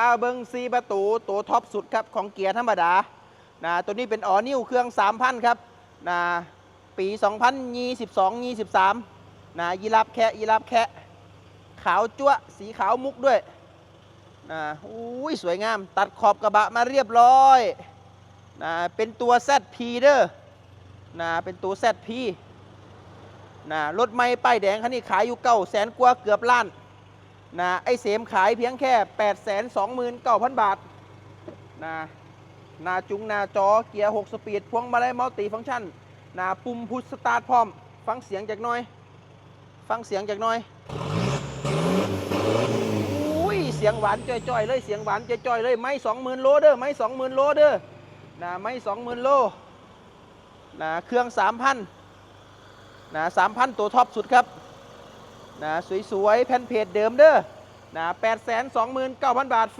าเบิงซีประตูตัวท็อปสุดครับของเกียร์ธรรมดานะตัวนี้เป็นออนิวเครื่อง 3,000 ครับนะปี 2022 23นะยีรับแคะยีรับแคะขาวจั๊วสีขาวมุกด้วยนะอุ้ยสวยงาม ตัดขอบกระบะมาเรียบร้อยนะเป็นตัว ZP เด้อนะเป็นตัว ZP นะรถไม่ป้ายแดงคันนี้ขายอยู่เก้าแสนกว่าเกือบล้าน นะไอเสมขายเพียงแค่ 8 2 9 0 0 0 บาทนะนาจุงนาจอเกียร์ 6 สปีด พวงมาลัยมัลติฟังก์ชันนะปุ่มพุชสตาร์ทพร้อม ฟังเสียงจากน้อย ฟังเสียงจากน้อยอุ้ยเสียงหวานจ้อยๆ เลยเสียงหวานจ้อยๆเลยไม่20,000 โลเด้อไม่20,000 โลเด้อนะไม่20,000 โลนะเครื่อง 3,000นะ3,000 ตัวท็อปสุดครับ นะสวยๆแผ่นเพจเดิมเด้อนะ8 2 9 0 0 0บาท